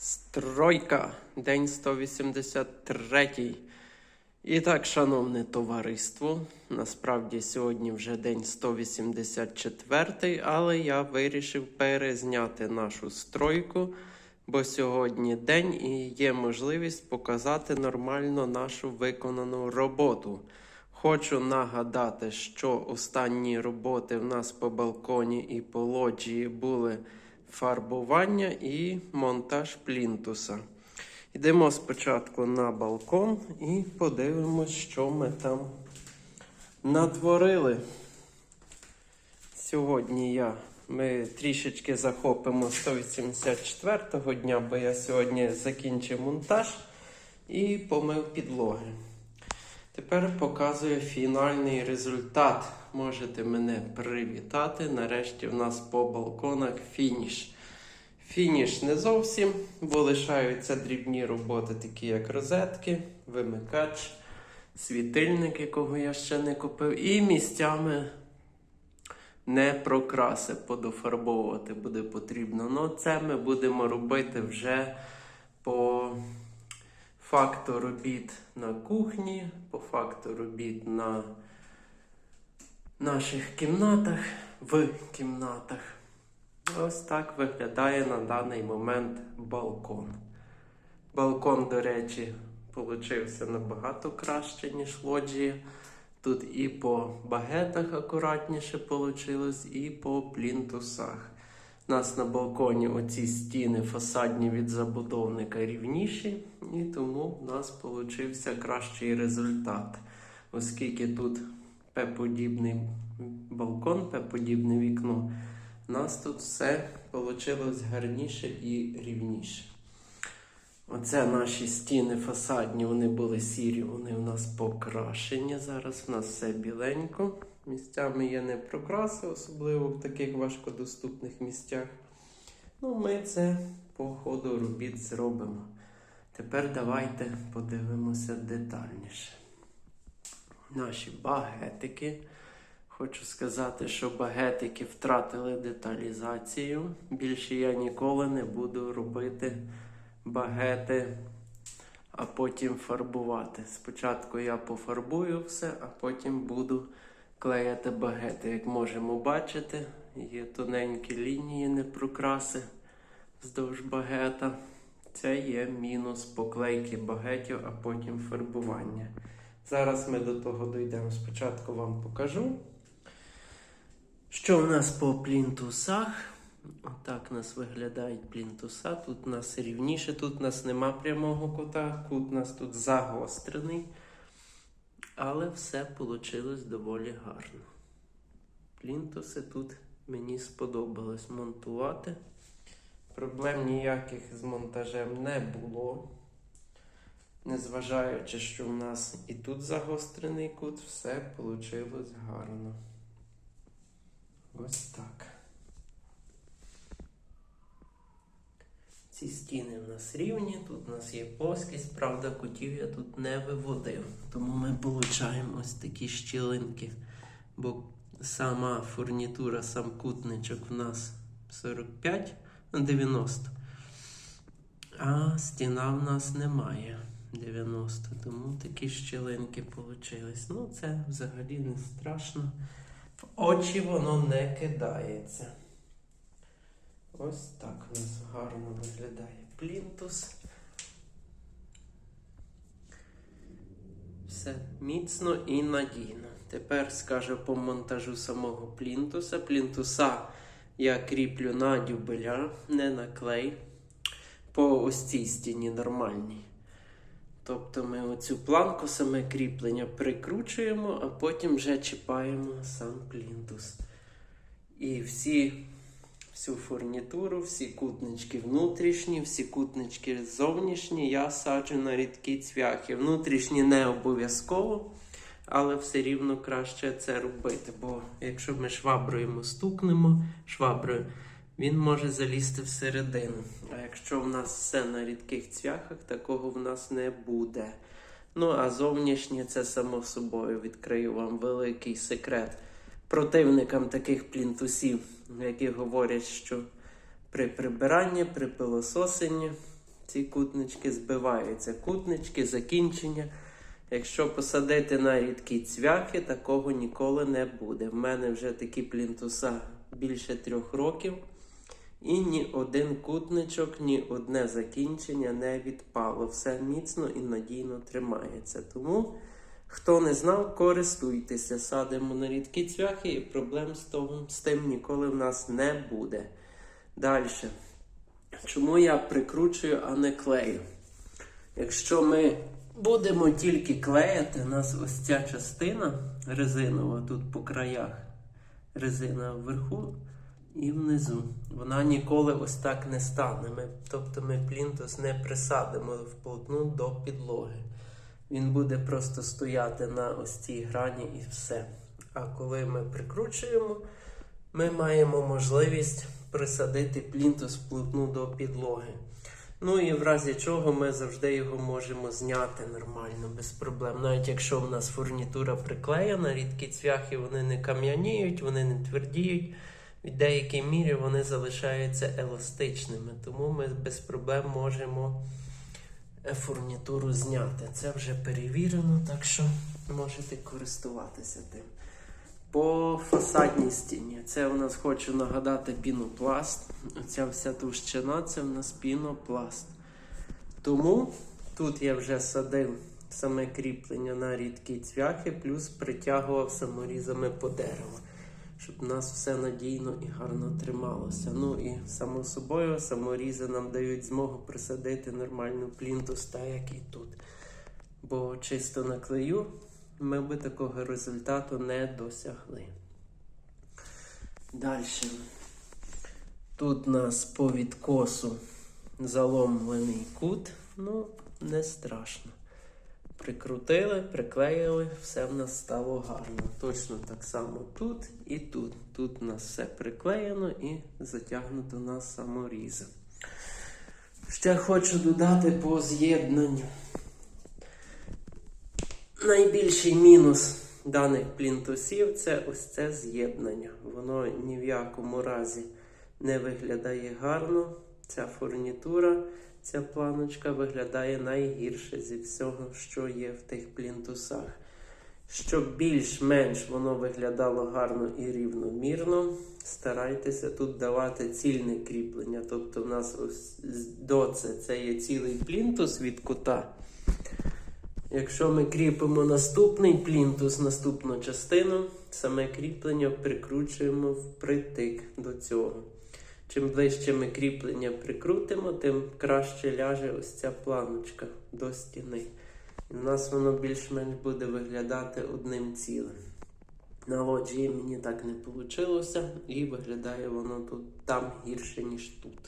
Стройка, день 183. І так, шановне товариство, насправді сьогодні вже день 184, але я вирішив перезняти нашу стройку, бо сьогодні день і є можливість показати нормально нашу виконану роботу. Хочу нагадати, що останні роботи в нас по балконі і по лоджії були фарбування і монтаж плінтуса. Йдемо спочатку на балкон і подивимось, що ми там натворили. Сьогодні я, ми трішечки захопимо 184-го дня, бо я сьогодні закінчив монтаж і помив підлоги. Тепер показую фінальний результат. Можете мене привітати. Нарешті в нас по балконах фініш. Фініш не зовсім, бо лишаються дрібні роботи, такі як розетки, вимикач, світильник, якого я ще не купив, і місцями не прокраси подофарбовувати буде потрібно. Ну, це ми будемо робити вже по факту робіт на кухні, по факту робіт на наших кімнатах, в кімнатах. Ось так виглядає на даний момент балкон. Балкон, до речі, получився набагато краще, ніж лоджія. Тут і по багетах акуратніше вийшло, і по плінтусах. У нас на балконі оці стіни фасадні від забудовника рівніші, і тому в нас получився кращий результат. Оскільки тут П-подібний балкон, П-подібне вікно, у нас тут все вийшло гарніше і рівніше. Оце наші стіни фасадні, вони були сірі, вони у нас покрашені. Зараз в нас все біленько. Місцями є не прокраси, особливо в таких важкодоступних місцях. Ну, ми це по ходу робіт зробимо. Тепер давайте подивимося детальніше. Наші багетики. Хочу сказати, що багетики втратили деталізацію. Більше я ніколи не буду робити багети, а потім фарбувати. Спочатку я пофарбую все, а потім буду клеїти багети. Як можемо бачити, є тоненькі лінії, не прокраси вздовж багета. Це є мінус поклейки багетів, а потім фарбування. Зараз ми до того дійдемо. Спочатку вам покажу. Що в нас по плінтусах? Отак у нас виглядають плінтуса. Тут у нас рівніше, тут у нас нема прямого кута, кут у нас тут загострений. Але все вийшло доволі гарно. Плінтуси тут мені сподобалось монтувати. Проблем ніяких з монтажем не було. Незважаючи, що в нас і тут загострений кут, все вийшло гарно. Ось так. Ці стіни в нас рівні, тут у нас є плоскість, правда, кутів я тут не виводив. Тому ми отримуємо ось такі щілинки. Бо сама фурнітура, сам кутничок у нас 45 на 90. А стіна в нас немає 90, тому такі щілинки вийшли. Ну, це взагалі не страшно. В очі воно не кидається. Ось так у нас гарно виглядає плінтус. Все міцно і надійно. Тепер скажу по монтажу самого плінтуса. Плінтуса я кріплю на дюбеля, не на клей. По ось цій стіні нормальній. Тобто ми оцю планку саме кріплення прикручуємо, а потім вже чіпаємо сам плінтус. І всі, всю фурнітуру, всі кутнички внутрішні, всі кутнички зовнішні я саджу на рідкі цвяхи. Внутрішні не обов'язково, але все рівно краще це робити. Бо якщо ми шваброю йому стукнемо, шваброю, він може залізти всередину. А якщо в нас все на рідких цвяхах, такого в нас не буде. Ну, а зовнішнє це само собою відкрию вам великий секрет. Противникам таких плінтусів, які говорять, що при прибиранні, при пилососенні ці кутнички збиваються. Кутнички, закінчення. Якщо посадити на рідкі цвяхи, такого ніколи не буде. В мене вже такі плінтуса більше трьох років. І ні один кутничок, ні одне закінчення не відпало. Все міцно і надійно тримається. Тому, хто не знав, користуйтеся. Садимо на рідкі цвяхи і проблем з, того, з тим ніколи в нас не буде. Далі. Чому я прикручую, а не клею? Якщо ми будемо тільки клеїти, у нас ось ця частина резинова тут по краях, резина вверху і внизу. Вона ніколи ось так не стане. Ми, тобто ми плінтус не присадимо вплотну до підлоги. Він буде просто стояти на ось цій грані і все. А коли ми прикручуємо, ми маємо можливість присадити плінтус вплотну до підлоги. Ну і в разі чого ми завжди його можемо зняти нормально, без проблем. Навіть якщо в нас фурнітура приклеєна, рідкі цвяхи вони не кам'яніють, вони не твердіють. В деякій мірі вони залишаються еластичними, тому ми без проблем можемо фурнітуру зняти. Це вже перевірено, так що можете користуватися тим. По фасадній стіні. Це у нас хочу нагадати пінопласт. Оця вся товщина це в нас пінопласт. Тому тут я вже садив саме кріплення на рідкі цвяхи, плюс притягував саморізами по дереву, щоб у нас все надійно і гарно трималося. Ну і само собою саморізи нам дають змогу присадити нормальну плінтус, так як і тут. Бо чисто на клею ми би такого результату не досягли. Далі. Тут у нас по відкосу заломлений кут, ну, не страшно. Прикрутили, приклеїли, все в нас стало гарно. Точно так само тут і тут. Тут у нас все приклеєно і затягнуто на саморізи. Ще хочу додати по з'єднанню. Найбільший мінус даних плінтусів це ось це з'єднання. Воно ні в якому разі не виглядає гарно. Ця фурнітура, ця планочка виглядає найгірше зі всього, що є в тих плінтусах. Щоб більш-менш воно виглядало гарно і рівномірно, старайтеся тут давати цільне кріплення. Тобто, в нас ось до це, це є цілий плінтус від кута. Якщо ми кріпимо наступний плінтус, наступну частину, саме кріплення прикручуємо впритик до цього. Чим ближче ми кріплення прикрутимо, тим краще ляже ось ця планочка до стіни. І в нас воно більш-менш буде виглядати одним цілим. На лоджії мені так не вийшло, і виглядає воно тут там гірше, ніж тут.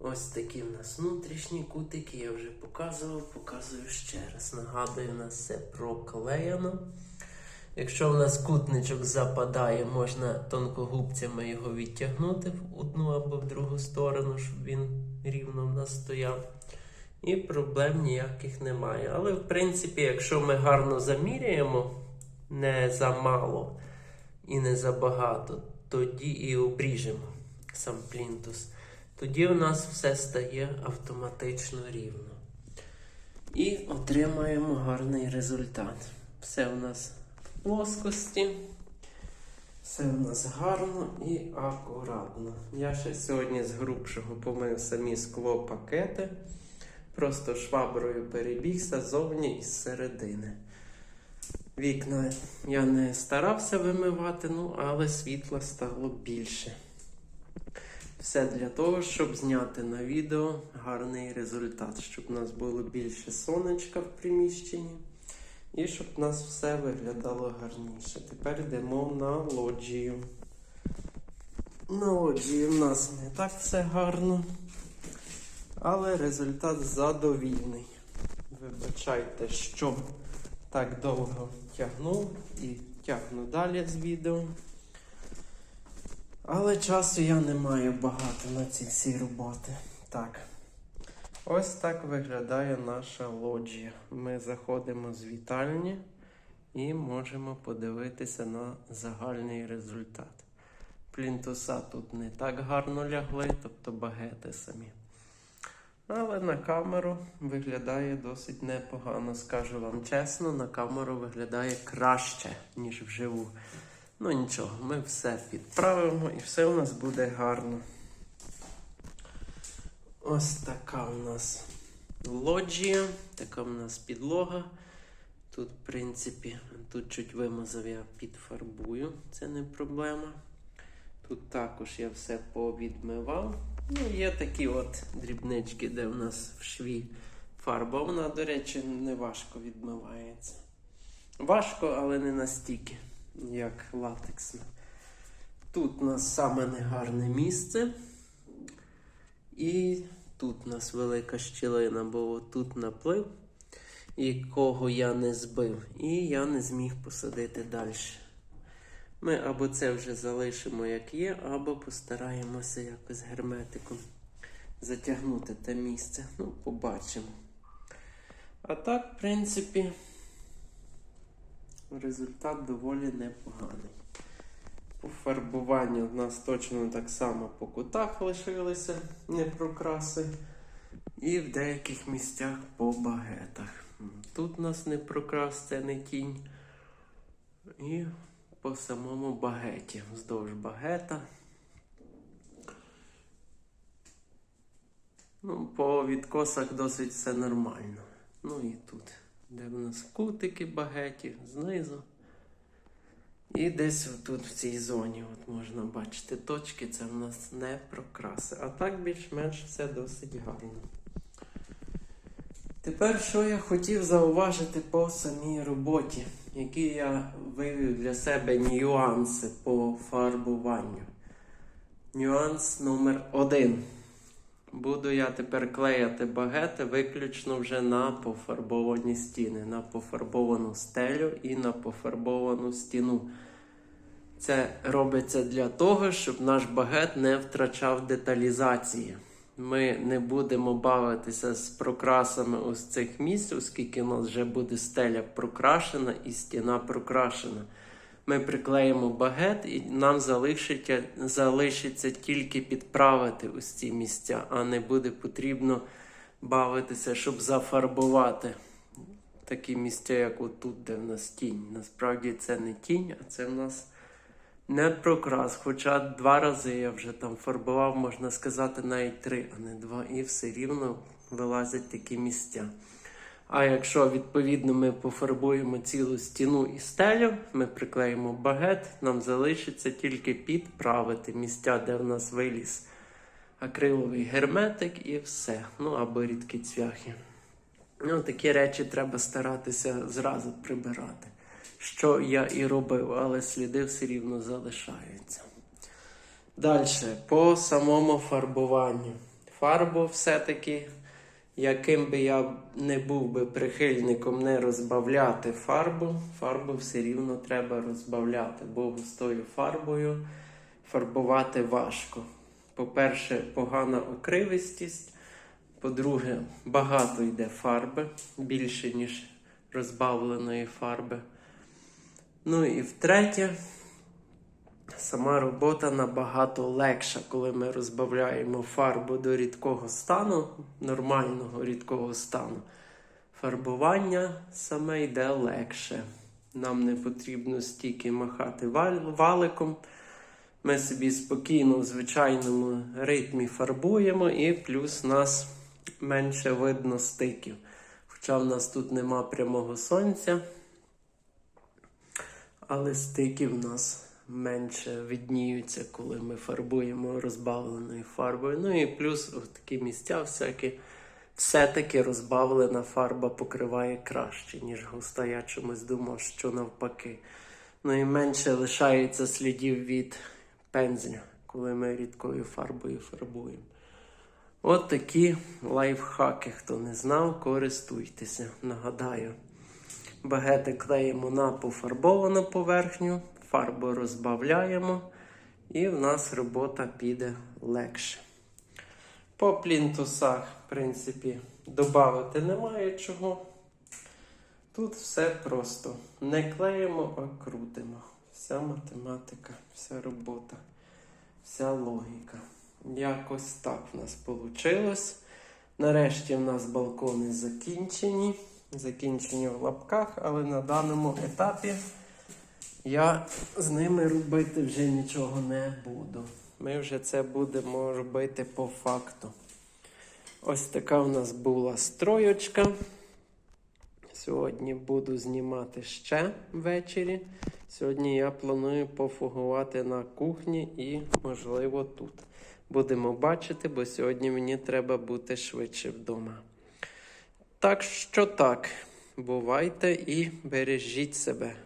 Ось такі в нас внутрішні кутики, я вже показував, показую ще раз. Нагадую, у нас все проклеєно. Якщо в нас кутничок западає, можна тонкогубцями його відтягнути в одну або в другу сторону, щоб він рівно в нас стояв. І проблем ніяких немає. Але, в принципі, якщо ми гарно заміряємо, не замало і не забагато, тоді і обріжемо сам плінтус. Тоді у нас все стає автоматично рівно. І отримаємо гарний результат. Все у нас плоскості, все у нас гарно і акуратно. Я ще сьогодні з грубшого помив самі склопакети. Просто шваброю перебігся ззовні і зсередини. Вікна я не старався вимивати, ну, але світла стало більше. Все для того, щоб зняти на відео гарний результат, щоб у нас було більше сонечка в приміщенні і щоб у нас все виглядало гарніше. Тепер йдемо на лоджію. На лоджії в нас не так все гарно, але результат задовільний. Вибачайте, що так довго тягнув і тягну далі з відео. Але часу я не маю багато на ці всі роботи. Так. Ось так виглядає наша лоджія. Ми заходимо з вітальні і можемо подивитися на загальний результат. Плінтуса тут не так гарно лягли, тобто багети самі. Але на камеру виглядає досить непогано, скажу вам чесно, на камеру виглядає краще, ніж вживу. Ну нічого, ми все підправимо і все у нас буде гарно. Ось така у нас лоджія, така у нас підлога. Тут, в принципі, тут чуть вимазав, я підфарбую, це не проблема. Тут також я все повідмивав. Ну, є такі от дрібнички, де в нас в шві фарба. Вона, до речі, не важко відмивається. Важко, але не настільки, як латексна. Тут у нас саме негарне місце. І тут у нас велика щілина, бо тут наплив, якого я не збив, і я не зміг посадити далі. Ми або це вже залишимо як є, або постараємося якось герметиком затягнути те місце. Ну, побачимо. А так, в принципі, результат доволі непоганий. По фарбуванню в нас точно так само по кутах лишилися непрокраси. І в деяких місцях по багетах. Тут у нас не прокрас, це не тінь. І по самому багеті, вздовж багета. Ну, по відкосах досить все нормально. Ну і тут, де в нас кутики багеті, знизу. І десь тут в цій зоні от можна бачити точки, це в нас не прокраси. А так більш-менш все досить гарно. Тепер, що я хотів зауважити по самій роботі, які я вивів для себе нюанси по фарбуванню. Нюанс номер один. Буду я тепер клеяти багети виключно вже на пофарбовані стіни, на пофарбовану стелю і на пофарбовану стіну. Це робиться для того, щоб наш багет не втрачав деталізації. Ми не будемо бавитися з прокрасами ось цих місць, оскільки у нас вже буде стеля прокрашена і стіна прокрашена. Ми приклеїмо багет, і нам залишиться, залишиться тільки підправити ось ці місця, а не буде потрібно бавитися, щоб зафарбувати такі місця, як отут, де в нас тінь. Насправді це не тінь, а це в нас не прокрас. Хоча два рази я вже там фарбував, можна сказати, навіть три, а не два. І все рівно вилазять такі місця. А якщо відповідно ми пофарбуємо цілу стіну і стелю, ми приклеїмо багет, нам залишиться тільки підправити місця, де в нас виліз акриловий герметик і все. Ну або рідкі цвяхи. Ну, такі речі треба старатися зразу прибирати. Що я і робив, але сліди все рівно залишаються. Далі, по самому фарбуванню. Фарбу все-таки яким би я не був би прихильником не розбавляти фарбу, фарбу все рівно треба розбавляти, бо густою фарбою фарбувати важко. По-перше, погана окривистість. По-друге, багато йде фарби, більше, ніж розбавленої фарби. Ну і втретє, Сама робота набагато легша, коли ми розбавляємо фарбу до рідкого стану, нормального рідкого стану. Фарбування саме йде легше. Нам не потрібно стільки махати валиком. Ми собі спокійно в звичайному ритмі фарбуємо, і плюс нас менше видно стиків. Хоча в нас тут нема прямого сонця, але стиків в нас менше видніються, коли ми фарбуємо розбавленою фарбою. Ну і плюс такі місця всякі. Все-таки розбавлена фарба покриває краще, ніж густа. Я чомусь думав, що навпаки. Ну і менше лишається слідів від пензля, коли ми рідкою фарбою фарбуємо. От такі лайфхаки. Хто не знав, користуйтеся. Нагадаю, багети клеїмо на пофарбовану поверхню, фарбу розбавляємо, і в нас робота піде легше. По плінтусах, в принципі, додати немає чого. Тут все просто. Не клеїмо, а крутимо. Вся математика, вся робота, вся логіка. Якось так в нас вийшло. Нарешті в нас балкони закінчені. Закінчені в лапках, але на даному етапі я з ними робити вже нічого не буду. Ми вже це будемо робити по факту. Ось така у нас була строєчка. Сьогодні буду знімати ще ввечері. Сьогодні я планую пофугувати на кухні і, можливо, тут. Будемо бачити, бо сьогодні мені треба бути швидше вдома. Так що так, бувайте і бережіть себе.